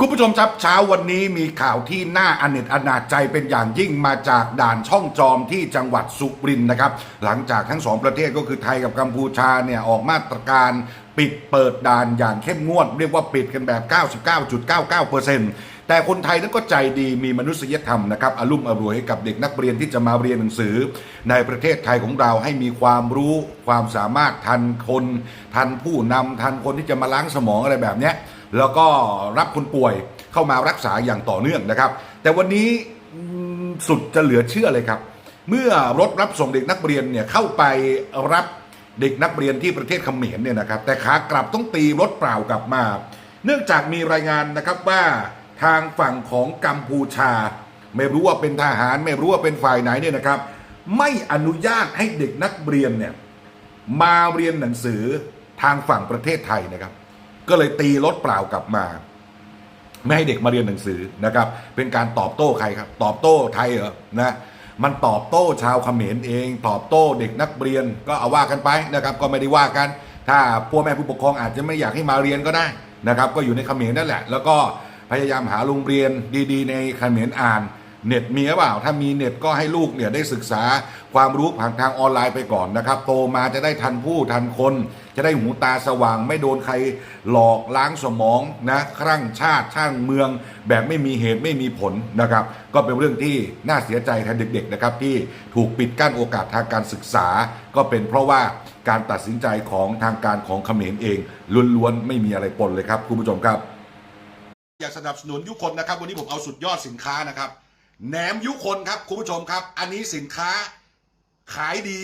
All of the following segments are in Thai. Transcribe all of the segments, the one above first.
คุณผู้ชมครับเช้าวันนี้มีข่าวที่น่าอเนจอนาจใจเป็นอย่างยิ่งมาจากด่านช่องจอมที่จังหวัดสุรินทร์นะครับ หลังจากทั้งสองประเทศก็คือไทยกับกัมพูชาเนี่ยออกมาตรการปิดเปิดด่านอย่างเข้มงวด เรียกว่าปิดกันแบบ 99.99%แต่คนไทยนั้นก็ใจดีมีมนุษยธรรมนะครับอารุ่มอรวยให้กับเด็กนักเรียนที่จะมาเรียนหนังสือ ในประเทศไทยของเราให้มีความรู้ความสามารถทันคน ทันผู้นำทันคนที่จะมาล้างสมองอะไรแบบเนี้ย แล้วก็รับคนป่วยเข้ามารักษาอย่างต่อเนื่องนะครับ แต่วันนี้สุดจะเหลือเชื่อเลยครับ เมื่อรถรับส่งเด็กนักเรียนเนี่ยเข้าไปรับเด็กนักเรียนที่ประเทศเขมรเนี่ยนะครับ แต่ขากลับต้องตีรถเปล่ากลับมา เนื่องจากมีรายงานนะครับว่าทางฝั่งของกัมพูชา ไม่รู้ว่าเป็นทหารไม่รู้ว่าเป็นฝ่ายไหนเนี่ยนะครับ ไม่อนุญาตให้เด็กนักเรียนเนี่ยมาเรียนหนังสือทางฝั่งประเทศไทยนะครับ ก็เลยตีรถเปล่ากลับมา ไม่ให้เด็กมาเรียนหนังสือนะครับ เป็นการตอบโต้ใครครับ ตอบโต้ไทยเหรอนะมันตอบโต้ชาวเขมรเอง ตอบโต้เด็กนักเรียนก็เอาว่ากันไปนะครับ ก็ไม่ได้ว่ากัน ถ้าพ่อแม่ผู้ปกครองอาจจะไม่อยากให้มาเรียนก็ได้นะครับ ก็อยู่ในเขมรนั่นแหละ แล้วก็พยายามหาโรงเรียนดี ๆ ในเขมรอ่าน เน็ตมีหรือเปล่า ถ้ามีเน็ตก็ให้ลูกเนี่ยได้ศึกษาความรู้ผ่านทางออนไลน์ไปก่อนนะครับ โตมาจะได้ทันผู้ทันคน จะได้หูตาสว่าง ไม่โดนใครหลอกล้างสมองนะครั่งชาติช่างเมือง แบบไม่มีเหตุไม่มีผลนะครับ ก็เป็นเรื่องที่น่าเสียใจแทนเด็กๆนะครับที่ถูกปิดกั้นโอกาสทางการศึกษา ก็เป็นเพราะว่าการตัดสินใจของทางการของเขมรเองล้วนๆไม่มีอะไรปนเลยครับคุณผู้ชมครับ อยากสนับสนุนยุคนนะครับ วันนี้ผมเอาสุดยอดสินค้านะครับ แหนมยุคนครับคุณผู้ชมครับ อันนี้สินค้าขายดี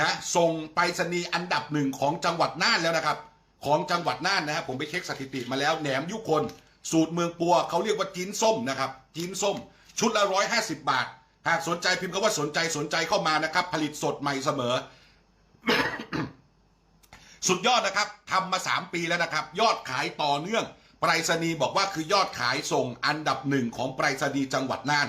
นะส่งไปรษณีย์อันดับหนึ่งของจังหวัดน่านแล้วนะครับ ของจังหวัดน่านนะครับผมไปเช็คสถิติมาแล้วแหนมยุคนสูตรเมืองปัวเขาเรียกว่าจีนส้มนะครับจีนส้ม ชุดละร้อยห้าสิบบาท หากสนใจพิมพ์คำว่าสนใจสนใจเข้ามานะครับ ผลิตสดใหม่เสมอ สุดยอดนะครับทำมา3ปีแล้วนะครับ ยอดขายต่อเนื่องไปรษณีย์บอกว่าคือยอดขายส่งอันดับหนึ่งของไปรษณีย์จังหวัดน่าน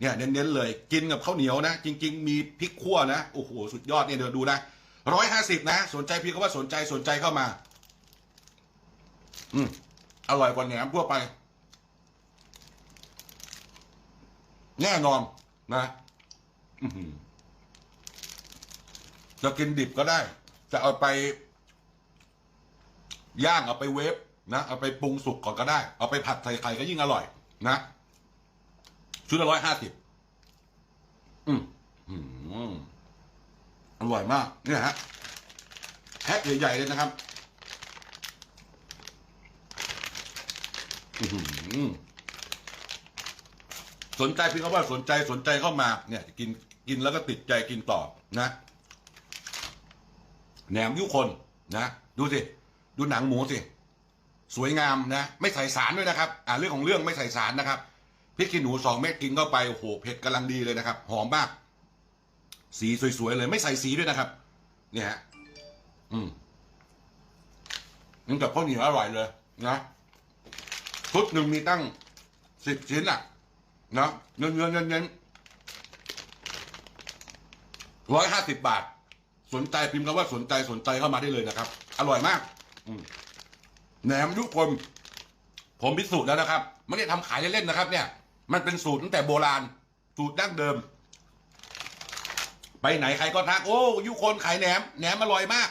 เนี่ยเน้นๆเลย กินกับข้าวเหนียวนะ จริง ๆ มีพริกขั่วนะโอ้โหสุดยอดเนี่ยเดี๋ยวดูนะร้อยห้าสิบนะ สนใจพี่ก็ว่าสนใจสนใจเข้ามา อืมอร่อยกว่าแหนมทั่วไป แน่นอนนะจะกินดิบก็ได้ จะเอาไป ย่างเอาไปเวฟนะเอาไปปรุงสุกก่อนก็ได้ เอาไปผัดใส่ไข่ก็ยิ่งอร่อย นะ ชุดละร้อยห้าสิบอืมอร่อยมากเนี่ยฮะแพ็คใหญ่ๆเลยนะครับอือหือสนใจพี่เขาว่าสนใจสนใจเข้ามา เนี่ย กินกินแล้วก็ติดใจกินต่อนะแหนมยุคนนะดูสิดูหนังหมูสิสวยงามนะ ไม่ใส่สารด้วยนะครับ อ่าเรื่องของเรื่องไม่ใส่สารนะครับ พริกขี้หนูสองเม็ดกินเข้าไปโอ้โหเผ็ดกำลังดีเลยนะครับ หอมมาก สีสวยๆเลยไม่ใส่สีด้วยนะครับ เนี่ยฮะอืมนี่งกับข้าวเหนียวอร่อยเลยนะชุดหนึ่งมีตั้งสิบชิ้นอะนะเงินเงินเงินเงินร้อยห้าสิบบาท สนใจพิมพ์คำว่าสนใจสนใจเข้ามาได้เลยนะครับ อร่อยมากอแหนมยุคนผมพิสูจน์แล้วนะครับ ไม่ได้ทำขายเล่นๆนะครับ เนี่ย มันเป็นสูตรตั้งแต่โบราณ สูตรดั้งเดิม ไปไหนใครก็ทัก โอ้ยุคนขายแหนมแหนมอร่อยมาก